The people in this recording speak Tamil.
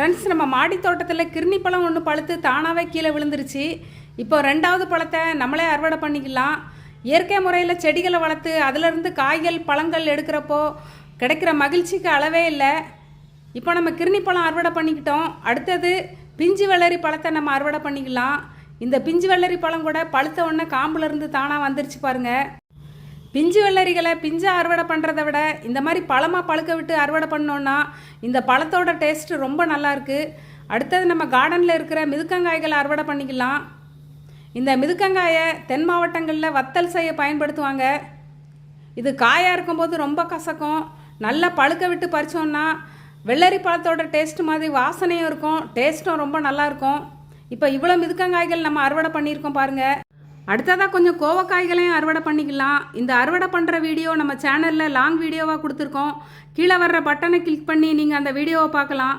ஃப்ரெண்ட்ஸ் நம்ம மாடி தோட்டத்தில் கிருணி பழம் ஒன்று பழுத்து தானாகவே கீழே விழுந்துருச்சு. இப்போ ரெண்டாவது பழத்தை நம்மளே அறுவடை பண்ணிக்கலாம். இயற்கை முறையில் செடிகளை வளர்த்து அதிலிருந்து காய்கள் பழங்கள் எடுக்கிறப்போ கிடைக்கிற மகிழ்ச்சிக்கு அளவே இல்லை. இப்போ நம்ம கிருணி பழம் அறுவடை பண்ணிக்கிட்டோம். அடுத்தது பிஞ்சு வெள்ளரி பழத்தை நம்ம அறுவடை பண்ணிக்கலாம். இந்த பிஞ்சு வெள்ளரி பழம் கூட பழுத்த உடனே காம்புலேருந்து தானாக வந்துருச்சு பாருங்கள் பிஞ்சு வெள்ளரிகளை பிஞ்சு அறுவடை பண்ணுறதை விட இந்த மாதிரி பழமாக பழுக்க விட்டு அறுவடை பண்ணோன்னா இந்த பழத்தோட டேஸ்ட்டு ரொம்ப நல்லாயிருக்கு அடுத்தது நம்ம கார்டனில் இருக்கிற மிதுக்கங்காய்களை அறுவடை பண்ணிக்கலாம். இந்த மிதுக்கங்காயை தென் மாவட்டங்களில் வத்தல் செய்ய பயன்படுத்துவாங்க. இது காயாக இருக்கும்போது ரொம்ப கசக்கும். நல்லா பழுக்க விட்டு பறிச்சோம்னா வெள்ளரி பழத்தோட டேஸ்ட் மாதிரி வாசனையும் இருக்கும். டேஸ்ட்டும் ரொம்ப நல்லாயிருக்கும் இப்போ இவ்வளோ மிதுக்கங்காய்கள் நம்ம அறுவடை பண்ணியிருக்கோம் பாருங்கள் அடுத்ததாக கொஞ்சம் கோவக்காய்களையும் அறுவடை பண்ணிக்கலாம். இந்த அறுவடை பண்ணுற வீடியோ நம்ம சேனலில் லாங் வீடியோவாக கொடுத்துருக்கோம். கீழே வர்ற பட்டனை கிளிக் பண்ணி நீங்கள் அந்த வீடியோவை பார்க்கலாம்.